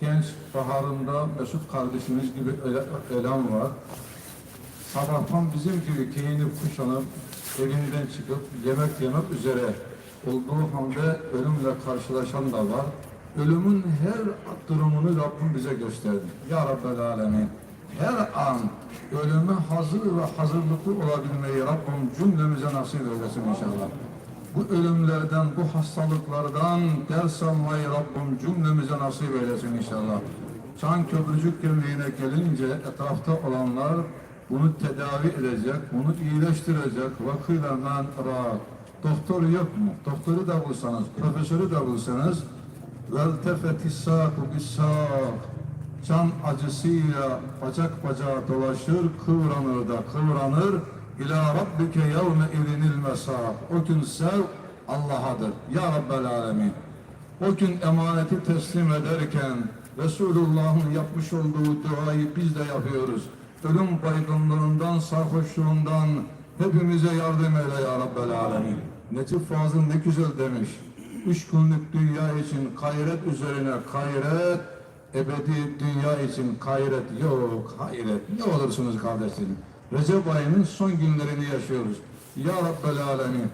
genç baharında Mesut kardeşimiz gibi elan var. Sabahtan bizim gibi giyinip kuşanıp evinden çıkıp yemek yemek üzere olduğu halde ölümle karşılaşan da var. Ölümün her durumunu Rabbim bize gösterdi. Ya Rabbel Alemin. Her an ölüme hazır ve hazırlıklı olabilmeyi Rabbim cümlemize nasip eylesin inşallah. Bu ölümlerden, bu hastalıklardan ders almayı Rabbim cümlemize nasip eylesin inşallah. Çan Köprücük Gemiğine gelince etrafta olanlar bunu tedavi edecek, bunu iyileştirecek vakılarından rahat. Doktor yok mu? Doktoru da bulsanız, profesörü de bulsanız tefetis sâku bissâk can acısıyla bacak bacağa dolaşır, kıvranır da kıvranır. İlâ rabbike yevme izinil mesâk. O gün sev Allah'adır. Ya Rabbel Alemin. O gün emaneti teslim ederken Resulullah'ın yapmış olduğu duayı biz de yapıyoruz. Ölüm baygınlığından, sarhoşluğundan hepimize yardım eyle ya Rabbel Alemin. Necip Fazıl ne güzel demiş. Üç günlük dünya için gayret üzerine gayret, ebedi dünya için gayret yok, hayret. Ne olursunuz kardeşlerim? Recep ayının son günlerini yaşıyoruz. Ya Rabbel Alemin,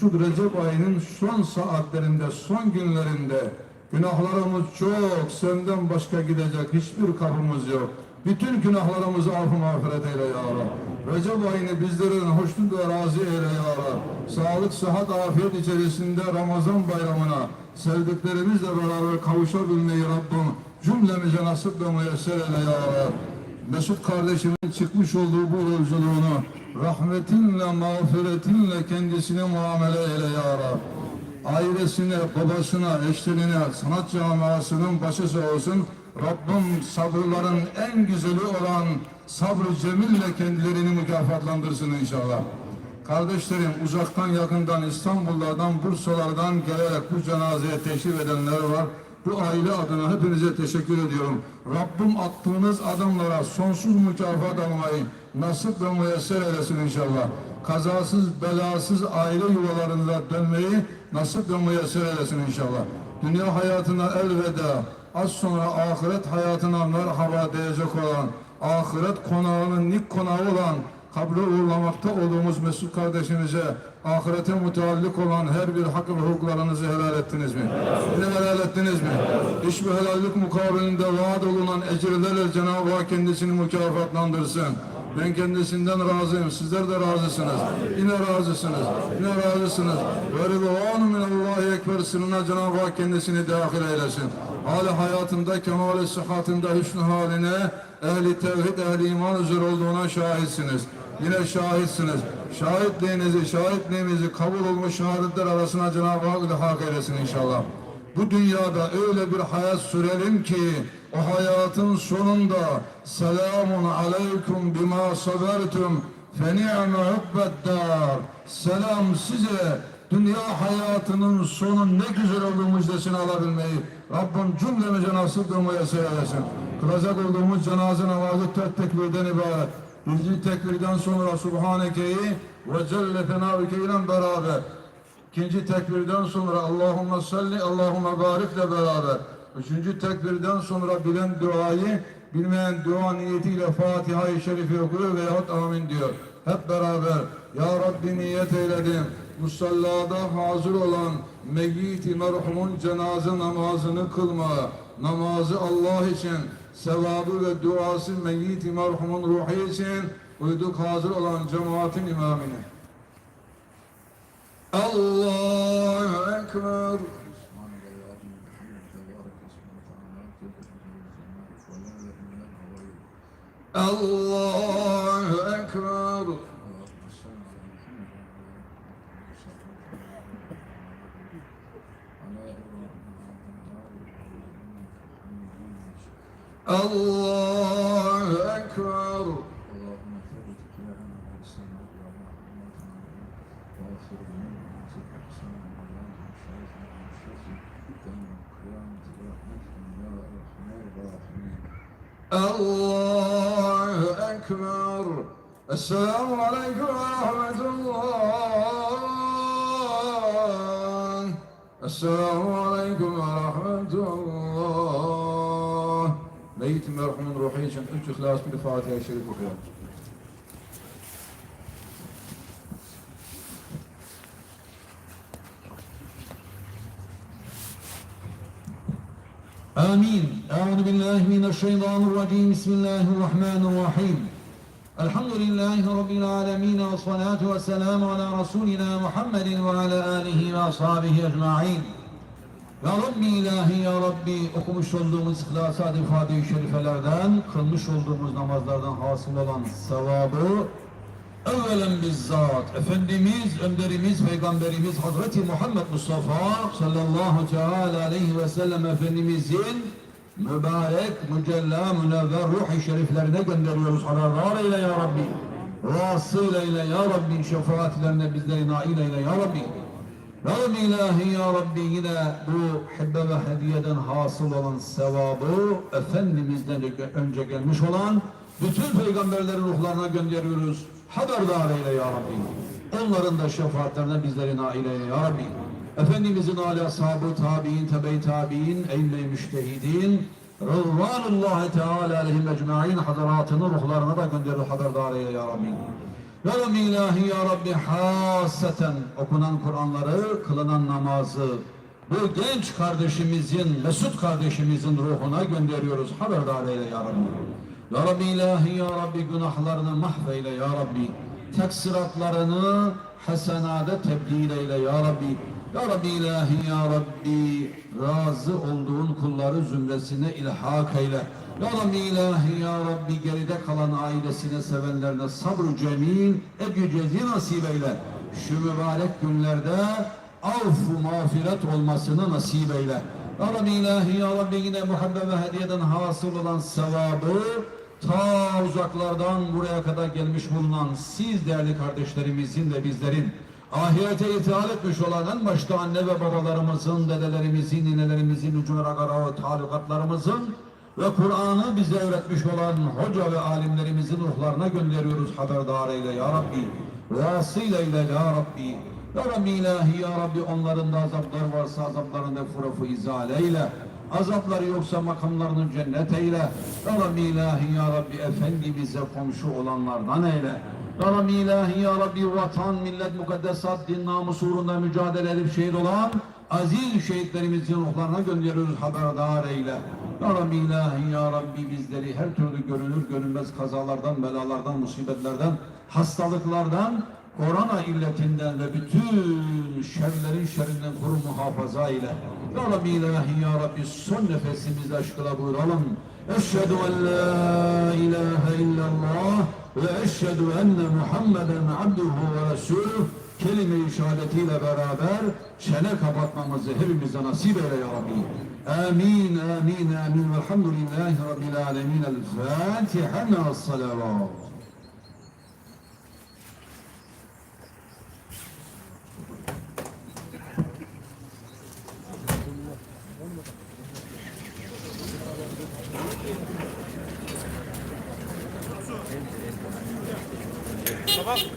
şu Recep ayının son saatlerinde, son günlerinde günahlarımız çok, senden başka gidecek hiçbir kapımız yok. Bütün günahlarımızı affı mağfiret eyle ya Rab. Recep ayını bizlerin hoşnut ve razı eyle ya Rab. Sağlık, sıhhat, afiyet içerisinde Ramazan bayramına sevdiklerimizle beraber kavuşabilmeyi Rabbim cümlemize nasip ve müyesser eyle ya Rab. Mesut kardeşimin çıkmış olduğu bu yolculuğunu rahmetinle, mağfiretinle kendisine muamele eyle ya Rab. Ailesine, babasına, eşlerine, sanat camiasının başı olsun. Rabbim sabırların en güzeli olan sabrı cemille kendilerini mükafatlandırsın inşallah. Kardeşlerim uzaktan yakından İstanbullardan, Bursalardan gelerek bu cenazeye teşrif edenler var. Bu aile adına hepinize teşekkür ediyorum. Rabbim attığınız adımlara sonsuz mükafat almayı nasip ve müyesser eylesin inşallah. Kazasız, belasız aile yuvalarınıza dönmeyi nasip ve müyesser eylesin inşallah. Dünya hayatına elveda, az sonra ahiret hayatına merhaba diyecek olan, ahiret konağının ilk konağı olan kabre uğurlamakta olduğumuz Mesut kardeşimize ahirete muteallik olan her bir hak ve hukuklarınızı helal ettiniz mi? Yine helal ettiniz mi? Hiçbir helallik mukabilinde vaat olunan ecirlerle Cenab-ı Hak kendisini mükafatlandırsın. Ben kendisinden razıyım. Sizler de razısınız. Yine razısınız. Yine razısınız. Ve rıdvanu minallahi ekber sınırına Cenab-ı Hak kendisini dahil eylesin. Hali hayatında, kemali sıhhatinde, hüsnü haline, ehli tevhid, ehli iman üzere olduğuna şahitsiniz. Yine şahitsiniz. Şahitliğinizi, şahitliğimizi kabul olmuş şehadetler arasına Cenab-ı Hak ilhak eylesin inşallah. Bu dünyada öyle bir hayat sürelim ki o hayatın sonunda selamun aleyküm bima sabertum fe ni'me hubbeddar selam size dünya hayatının sonu ne güzel olduğu müjdesini alabilmeyi Rabbim cümlemize nasip ve müyesser eylesin. Kılacak olduğumuz cenaze namazı dört tekbirden ibaret. Birinci tekbirden sonra Subhaneke'yi ve Celle Fenavike ile beraber İkinci tekbirden sonra Allahümme salli, Allahümme barikle beraber. Üçüncü tekbirden sonra bilen duayı, bilmeyen dua niyetiyle Fatiha-i Şerifi okuyor veyahut amin diyor. Hep beraber Ya Rabbi niyet eyledim. Musallada hazır olan meyyit merhumun cenaze namazını kılma. Namazı Allah için, sevabı ve duası meyyit-i merhumun ruhi için uyduk hazır olan cemaatin imamine. Allahu Ekber. Allah الله اكبر السلام عليكم ورحمة الله السلام عليكم ورحمة الله Meyyit merhumun ruhu için üç ihlas bir Fatiha-i Şerif okuyalım. آمين أعوذ بالله من الشيطان الرجيم بسم الله الرحمن الرحيم الحمد لله رب العالمين والصلاة والسلام على رسولنا محمد وعلى آله وأصحابه أجمعين Ya Rabbi ilahi ya Rabbi okumuş olduğumuz İhlasat-ı İfade-i Şerifelerden, kılmış olduğumuz namazlardan hasıl olan sevabı evvelen bizzat Efendimiz, önderimiz, Peygamberimiz Hazreti Muhammed Mustafa sallallahu teala aleyhi ve sellem Efendimizin mübarek, mücella, münevver ruh-i şeriflerine gönderiyoruz. Haberdar eyle ya Rabbi. Vasıl eyle ya Rabbi. Şefaatlerine bizleri nail eyle ya Rabbi. Ya Rabbi ilahi ya Rabbi yine bu hibbe ve hediyeden hasıl olan sevabı Efendimiz'den önce gelmiş olan bütün peygamberlerin ruhlarına gönderiyoruz. Haberdar eyle ya Rabbi. Onların da şefaatlerine bizleri nail eyle ya Rabbi. Efendimizin âli ashabı, tabi'in, tebe-i tabi'in, eyle müştehidin, Rıdvanullahi Teala aleyhim ecma'in hadaratını ruhlarına da gönderiyor haberdar eyle ya Rabbi. Rabbi ilahi ya Rabbi haseten okunan Kur'anları, kılınan namazı bu genç kardeşimizin, Mesut kardeşimizin ruhuna gönderiyoruz. Haberdar eyle ya Rabbi. Ya Rabbi ilahi ya Rabbi günahlarını mahveyle ya Rabbi. Teksiratlarını hasenade tebdil eyle ya Rabbi. Ya Rabbi ilahi ya Rabbi razı olduğun kulları zümresine ilhak eyle. Ya Rabbi ilahi ya Rabbi geride kalan ailesine sevenlerine sabr-ı cemil, ecü cezi nasip eyle. Şu mübarek günlerde affu mağfiret olmasını nasip eyle. Ya Rabbi ilahi ya Rabbi yine muhabbet ve hediyeden hasıl olan sevabı ta uzaklardan buraya kadar gelmiş bulunan siz değerli kardeşlerimizin de bizlerin ahirete ithal etmiş olan en başta anne ve babalarımızın, dedelerimizin, ninelerimizin, ucuna agara talukatlarımızın ve Kur'an'ı bize öğretmiş olan hoca ve alimlerimizin ruhlarına gönderiyoruz haberdar eyle ya Rabbi. Vasıl eyle ya Rabbi. Ya Rabbi ilahi ya Rabbi onların da azaplar varsa azaplarını furafu izale eyle. Azapları yoksa makamlarını cennet eyle. Rabbi ilahi ya Rabbi Efendimiz'e komşu olanlardan eyle. Rabbi ilahi ya Rabbi vatan, millet, mukaddesat, din namusu uğrunda mücadele edip şehit olan aziz şehitlerimizin ruhlarına gönderiyoruz haberdar eyle. Ya Rabbi ilahi ya Rabbi bizleri her türlü görünür görünmez kazalardan, belalardan, musibetlerden, hastalıklardan, korona illetinden ve bütün şerlerin şerrinden koru muhafaza ile. Ya Rabbi ilahi ya Rabbi son nefesimizi aşkla buyuralım. Eşhedü en la ilahe illallah ve eşhedü enne Muhammeden abduhu ve resuluh kelime-i şehadetiyle beraber çene kapatmamızı hepimize nasip eyle ya Rabbi. Amin, amin, amin. Velhamdülillahi Rabbil alemin. El Fatiha Давай.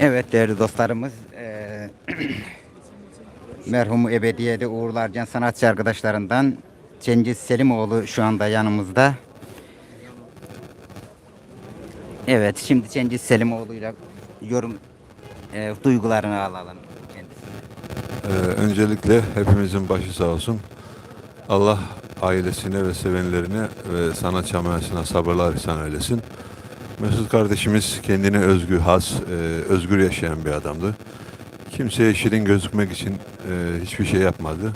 Evet değerli dostlarımız eee, merhumu ebediyede uğurlarken sanatçı arkadaşlarından Cengiz Selimoğlu şu anda yanımızda. Evet şimdi Cengiz Selimoğlu'yla yorum e, duygularını alalım. Ee, öncelikle hepimizin başı sağ olsun. Allah ailesine ve sevenlerine ve sanat camiasına sabırlar ihsan eylesin. Mesut kardeşimiz kendine özgü, has, e, özgür yaşayan bir adamdı. Kimseye şirin gözükmek için e, hiçbir şey yapmadı.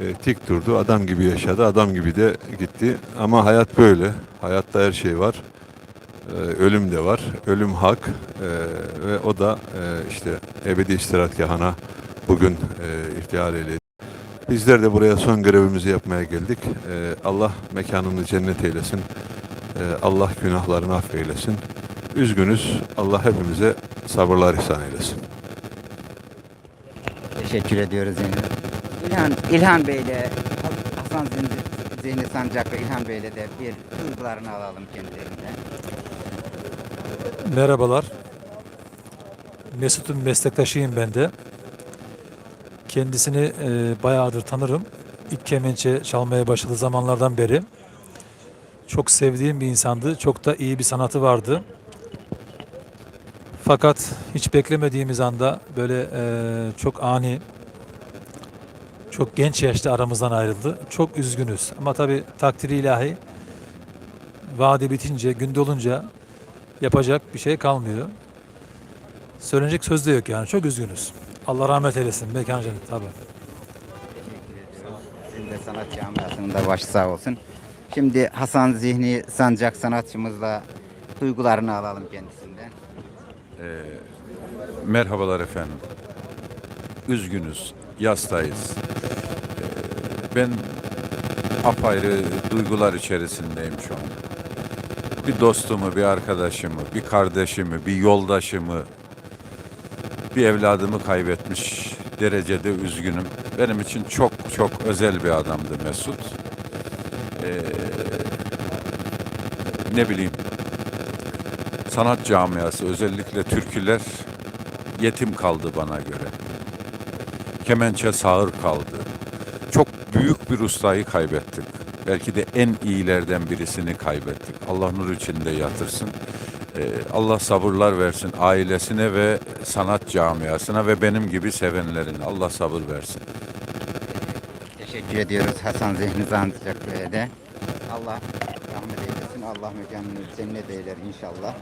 E, tik durdu, adam gibi yaşadı, adam gibi de gitti. Ama hayat böyle. Hayatta her şey var. E, ölüm de var. Ölüm hak. E, ve o da e, işte ebedi istirahatgahına bugün e, ihtiyar eyledi. Bizler de buraya son görevimizi yapmaya geldik. E, Allah mekanını cennet eylesin. E, Allah günahlarını affeylesin. Üzgünüz. Allah hepimize sabırlar ihsan eylesin. Teşekkür ediyoruz yine. İlhan, İlhan Bey'le Hasan Zihni, Zihni Sancak'la İlhan Bey'le de bir duygularını alalım kendilerinden. Merhabalar. Mesut'un meslektaşıyım ben de. Kendisini e, bayağıdır tanırım. İlk kemençe çalmaya başladığı zamanlardan beri. Çok sevdiğim bir insandı. Çok da iyi bir sanatı vardı. Fakat hiç beklemediğimiz anda böyle e, çok ani, çok genç yaşta aramızdan ayrıldı. Çok üzgünüz. Ama tabii takdiri ilahi vade bitince, gün dolunca yapacak bir şey kalmıyor. Söylenecek söz de yok yani. Çok üzgünüz. Allah rahmet eylesin. Mekan cennet tabii. Sizin de sanat camiasının da başı sağ olsun. Şimdi Hasan Zihni Sancak sanatçımızla duygularını alalım kendisinden. Merhabalar efendim. Üzgünüz, yastayız. Ee, Ben apayrı duygular içerisindeyim şu an. Bir dostumu, bir arkadaşımı, bir kardeşimi, bir yoldaşımı, bir evladımı kaybetmiş derecede üzgünüm. Benim için çok çok özel bir adamdı Mesut. Ee, ne bileyim, sanat camiası özellikle türküler yetim kaldı bana göre. Kemençe sağır kaldı. Çok büyük bir ustayı kaybettik. Belki de en iyilerden birisini kaybettik. Allah nur içinde yatırsın. Ee, Allah sabırlar versin ailesine ve sanat camiasına ve benim gibi sevenlerine. Allah sabır versin. Teşekkür ediyoruz Hasan Zihni Sancak Bey'e. Allah rahmet eylesin. Allah mekanını cennet eyler inşallah.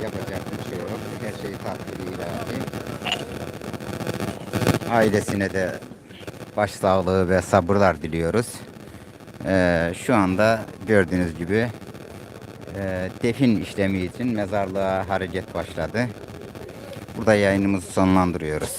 Ee, yapacak bir şey yok. Her şey takdiri ilahi. Ailesine de başsağlığı ve sabırlar diliyoruz. Ee, şu anda gördüğünüz gibi e, defin işlemi için mezarlığa hareket başladı. Burada yayınımızı sonlandırıyoruz.